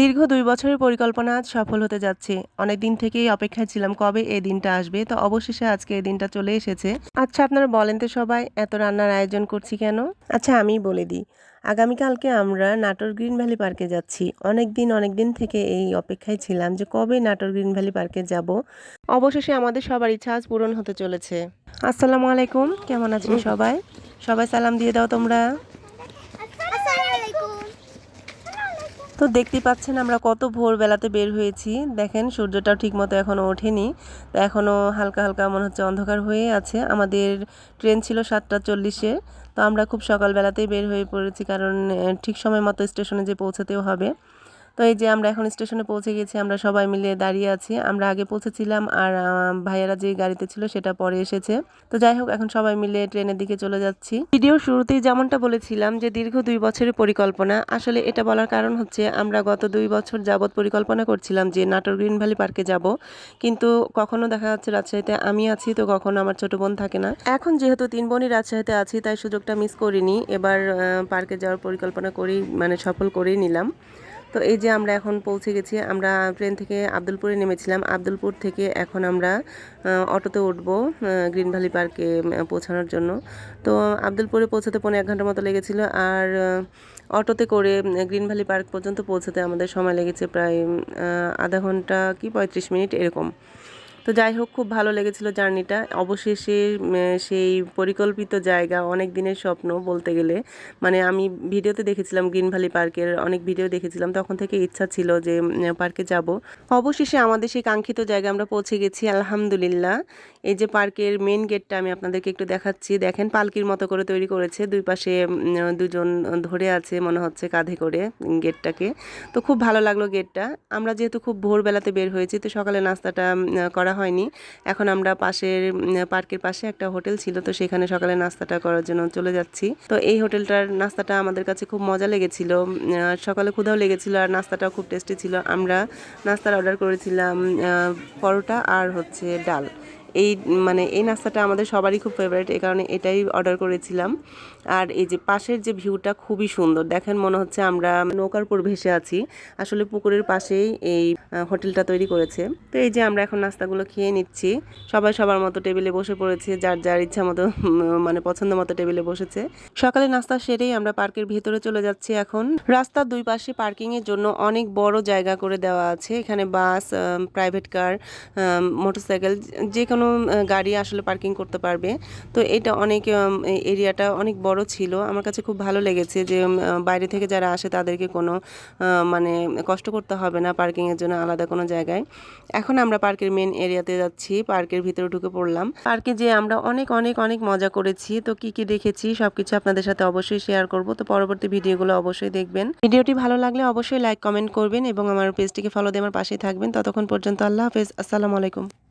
দীর্ঘ দুই বছরের পরিকল্পনা আজ সফল হতে যাচ্ছে। অনেক দিন থেকেই অপেক্ষায় ছিলাম কবে এই দিনটা আসবে তো অবশেষে আজকে এই দিনটা চলে এসেছে। আচ্ছা আপনারা বলেন তো সবাই এত রান্নার আয়োজন করছি কেন? আচ্ছা আমি বলে দিই। আগামীকালকে আমরা নাটোর গ্রিন ভ্যালি পার্কে যাচ্ছি। অনেক দিন অনেক দিন থেকে এই অপেক্ষায় ছিলাম যে কবে নাটোর গ্রিন ভ্যালি পার্কে যাব। অবশেষে আমাদের সবার ইচ্ছা আজ পূরণ হতে চলেছে। আসসালামু আলাইকুম কেমন আছেন সবাই? সবাই সালাম দিয়ে দাও তোমরা। তো দেখতে পাচ্ছেন আমরা কত ভোরবেলাতে বের হয়েছি। দেখেন, সূর্যটাও ঠিকমতো এখনও ওঠেনি। তো এখনও হালকা হালকা মনে হচ্ছে অন্ধকার হয়ে আছে। আমাদের ট্রেন ছিল সাতটা চল্লিশে। তো আমরা খুব সকালবেলাতেই বের হয়ে পড়েছি, কারণ ঠিক সময় মতো স্টেশনে যে পৌঁছাতেও হবে। তো এই যে আমরা এখন স্টেশনে পৌঁছে গেছি, আমরা সবাই মিলে দাঁড়িয়ে আছি। আমরা আগে পৌঁছেছিলাম আর ভাইয়ারা যে গাড়িতে ছিল সেটা পরে এসেছে। তো যাই হোক, এখন সবাই মিলে ট্রেনের দিকে চলে যাচ্ছি। ভিডিওর শুরুতেই যেমনটা বলেছিলাম যে দীর্ঘ দুই বছরের পরিকল্পনা। আসলে এটা বলার কারণ হচ্ছে, আমরা গত দুই বছর যাবৎ পরিকল্পনা করছিলাম যে নাটোর গ্রিন ভ্যালি পার্কে যাব। কিন্তু কখনো দেখা যাচ্ছে রাজশাহীতে আমি আছি, তো কখনো আমার ছোট বোন থাকে না। এখন যেহেতু তিন বোনই রাজশাহীতে আছি, তাই সুযোগটা মিস করিনি। এবার পার্কে যাওয়ার পরিকল্পনা করেই মানে সফল করেই নিলাম। তো এই যে আমরা এখন পৌঁছে গেছি, আমরা ট্রেন থেকে আবদুলপুরে নেমেছিলাম। আব্দুলপুর থেকে এখন আমরা অটোতে উঠব গ্রিন ভ্যালি পার্কে পৌঁছানোর জন্য। তো আব্দুলপুরে পৌঁছাতে পনেরো এক ঘণ্টার মতো লেগেছিল আর অটোতে করে গ্রিন ভ্যালি পার্ক পর্যন্ত পৌঁছাতে আমাদের সময় লেগেছে প্রায় আধা ঘণ্টা কি পঁয়ত্রিশ মিনিট এরকম। তো যাই হোক খুব ভালো লেগেছিল জার্নিটা। অবশেষে সেই পরিকল্পিত জায়গা অনেক দিনের স্বপ্ন বলতে গেলে। মানে আমি ভিডিওতে দেখেছিলাম গ্রিন ভ্যালি পার্কের অনেক ভিডিও দেখেছিলাম। তখন থেকে ইচ্ছা ছিল যে পার্কে যাব। অবশেষে আমাদের সেই কাঙ্ক্ষিত জায়গায় আমরা পৌঁছে গেছি আলহামদুলিল্লাহ। এই যে পার্কের মেন গেটটা আমি আপনাদেরকে একটু দেখাচ্ছি। দেখেন পালকির মতো করে তৈরি করেছে। দুই পাশে দুজন ধরে আছে মনে হচ্ছে কাঁধে করে গেটটাকে তো খুব ভালো লাগল গেটটা আমরা যেহেতু খুব ভোরবেলাতে বের হয়েছি তো সকালে নাস্তাটা উম, করা হয়নি। এখন আমরা পাশের পার্কের পাশে একটা হোটেল ছিল, তো সেখানে সকালে নাস্তাটা করার জন্য চলে যাচ্ছি। তো এই হোটেলটার নাস্তাটা আমাদের কাছে খুব মজা লেগেছিল। সকালে ক্ষুধাও লেগেছিল আর নাস্তাটাও খুব টেস্টি ছিল। আমরা নাস্তার অর্ডার করেছিলাম পরোটা আর হচ্ছে ডাল। এই মানে এই নাস্তাটা আমাদের সবারই খুব ফেভারিট এই কারণে এটাই অর্ডার করেছিলাম। আর এই যে পাশের যে ভিউটা খুবই সুন্দর, দেখেন মনে হচ্ছে আমরা নৌকার উপর ভেসে আছি। আসলে পুকুরের পাশেই এই হোটেলটা তৈরি করেছে। তো এই যে আমরা এখন নাস্তাগুলো খেয়ে নিচ্ছি। সবাই সবার মতো টেবিলে বসে পড়েছে, যার যার ইচ্ছা মতো মানে পছন্দ মতো টেবিলে বসেছে। সকালে নাস্তা সেরেই আমরা পার্কের ভেতরে চলে যাচ্ছি এখন। রাস্তার দুই পাশে পার্কিংয়ের জন্য অনেক বড় জায়গা করে দেওয়া আছে। এখানে বাস প্রাইভেট কার মোটরসাইকেল যে কোনো আহ, গাড়ি আসলে পার্কিং করতে পারবে। তো এটা অনেক এরিয়াটা অনেক বড় ছিল। আমার কাছে খুব ভালো লেগেছে যে বাইরে থেকে যারা আসে তাদেরকে কোনো মানে কষ্ট করতে হবে না পার্কিংয়ের জন্য আলাদা কোনো জায়গায়। এখন আমরা পার্কের মেন এরিয়াতে যাচ্ছি পার্কের ভিতরে ঢুকে পড়লাম। পার্কে যে আমরা অনেক অনেক অনেক মজা করেছি। তো কি কি দেখেছি সবকিছু আপনাদের সাথে অবশ্যই শেয়ার করব। তো পরবর্তী ভিডিওগুলো অবশ্যই দেখবেন। ভিডিওটি ভালো লাগলে অবশ্যই লাইক কমেন্ট করবেন এবং আমার পেজটিকে ফলো দিয়ে আমার পাশেই থাকবেন। ততক্ষণ পর্যন্ত আল্লাহ হাফেজ। আসসালামু আলাইকুম।